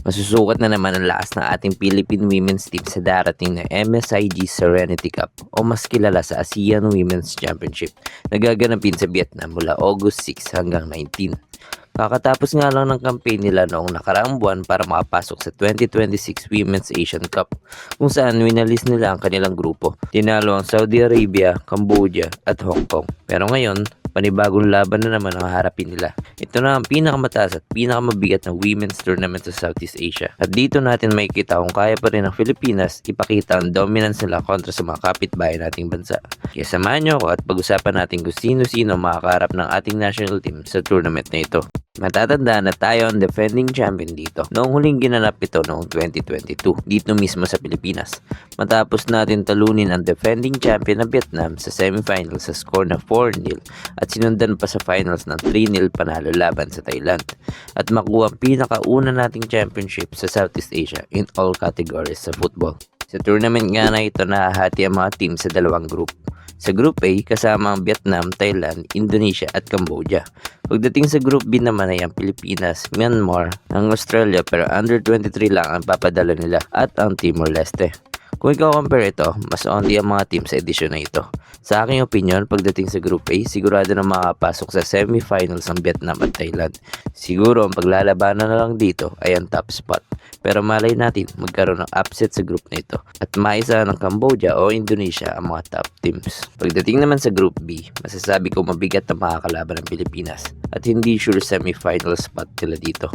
Masusukat na naman ang lakas ng ating Philippine women's team sa darating na MSIG Serenity Cup o mas kilala sa ASEAN Women's Championship na gaganapin sa Vietnam mula August 6 hanggang 19. Kakatapos nga lang ng campaign nila noong nakaraang buwan para makapasok sa 2026 Women's Asian Cup kung saan winalis nila ang kanilang grupo. Tinalo ang Saudi Arabia, Cambodia at Hong Kong. Pero ngayon, panibagong laban na naman ang harapin nila. Ito na ang pinakamataas at pinakamabigat na women's tournament sa Southeast Asia. At dito natin makikita kung kaya pa rin ng Pilipinas ipakita ang dominance nila kontra sa mga kapitbahay nating bansa. Kaya samahan nyo ako at pag-usapan natin kung sino-sino makakarap ng ating national team sa tournament na ito. Matatandaan na tayo ang defending champion dito noong huling ginanap ito noong 2022 dito mismo sa Pilipinas. Matapos natin talunin ang defending champion na Vietnam sa semifinals sa score na 4-0 at sinundan pa sa finals ng 3-0 panalo laban sa Thailand at makuha ang pinakauna nating championship sa Southeast Asia in all categories sa football. Sa tournament nga na ito nahahati ang mga team sa dalawang group. Sa Group A, kasama ang Vietnam, Thailand, Indonesia at Cambodia. Pagdating sa Group B naman ay ang Pilipinas, Myanmar, ang Australia pero under 23 lang ang papadala nila at ang Timor-Leste. Kung ikaw compare ito, mas only ang mga team sa edisyon na ito. Sa aking opinion, pagdating sa Group A, sigurado na makapasok sa semifinals ang Vietnam at Thailand. Siguro ang paglalabanan na lang dito ay ang top spot. Pero malay natin magkaroon ng upset sa group na ito at maisa ng Cambodia o Indonesia ang mga top teams. Pagdating naman sa Group B, masasabi ko mabigat na makakalaban ng Pilipinas at hindi sure semifinal spot nila dito.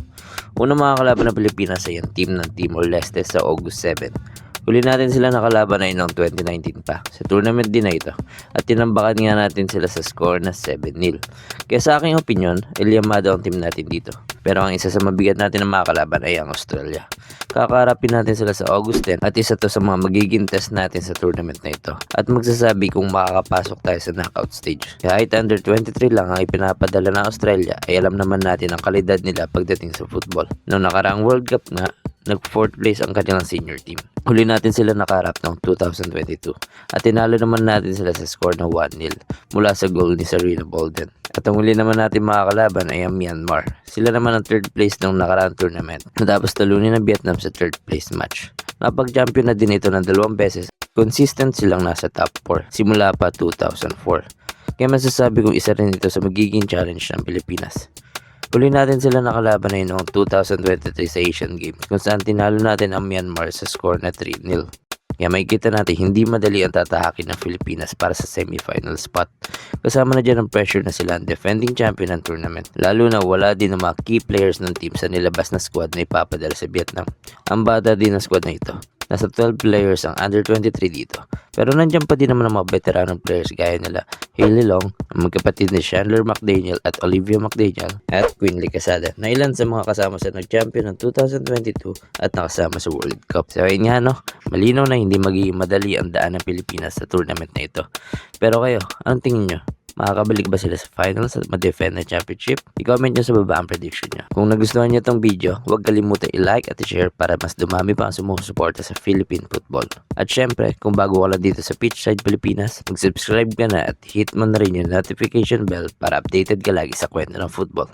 Una makakalaban ng Pilipinas ay ang team ng Timor-Leste sa August 7. Huli natin sila nakalaban ay noong 2019 pa sa tournament din na ito at tinambakan nga natin sila sa score na 7-0. Kaya sa aking opinion, Eliamado ang team natin dito. Pero ang isa sa mabigat natin na makakalaban ay ang Australia. Kakaharapin natin sila sa August 10 at isa to sa mga magiging test natin sa tournament na ito. At magsasabi kung makakapasok tayo sa knockout stage. Kahit under 23 lang ang ipinapadala ng Australia ay alam naman natin ang kalidad nila pagdating sa football. Noong nakaraang World Cup nga, nag fourth place ang kanilang senior team. Huli natin sila nakarap noong 2022 at tinalo naman natin sila sa score na 1-0 mula sa goal ni Serena Bolden. At ang huli naman natin makakalaban ay ang Myanmar. Sila naman ang third place noong nakaraang tournament matapos talunin ng Vietnam sa third place match. Napag-champion na din ito ng dalawang beses. Consistent silang nasa top 4 simula pa 2004. Kaya masasabi kong isa rin ito sa magiging challenge ng Pilipinas. Huli natin sila nakalaban na noong 2023 sa Asian Games kung saan tinalo natin ang Myanmar sa score na 3-0. Kaya makikita natin hindi madali ang tatahakin ng Pilipinas para sa semifinal spot. Kasama na dyan ang pressure na sila ang defending champion ng tournament. Lalo na wala din ang mga key players ng team sa nilabas na squad na ipapadala sa Vietnam. Ang bata din ng squad na ito. Nasa 12 players ang under 23 dito. Pero nandiyan pa din naman ang mga veteranong players gaya nila Hailey Long, magkapatid ni Chandler McDaniel at Olivia McDaniel at Quinley Casada na ilan sa mga kasama sa nag-champion ng 2022 at nakasama sa World Cup. So ayun nga no, malinaw na hindi magiging madali ang daan ng Pilipinas sa tournament na ito. Pero kayo, anong tingin nyo? Makakabalik ba sila sa finals at ma-defend ng championship? I-comment nyo sa baba ang prediction nyo. Kung nagustuhan nyo itong video, huwag kalimutan i-like at i-share para mas dumami pa ang sumusuporta sa Philippine football. At syempre, kung bago ka lang dito sa Pitchside Pilipinas, mag-subscribe ka na at hit mo na rin yung notification bell para updated ka lagi sa kwento ng football.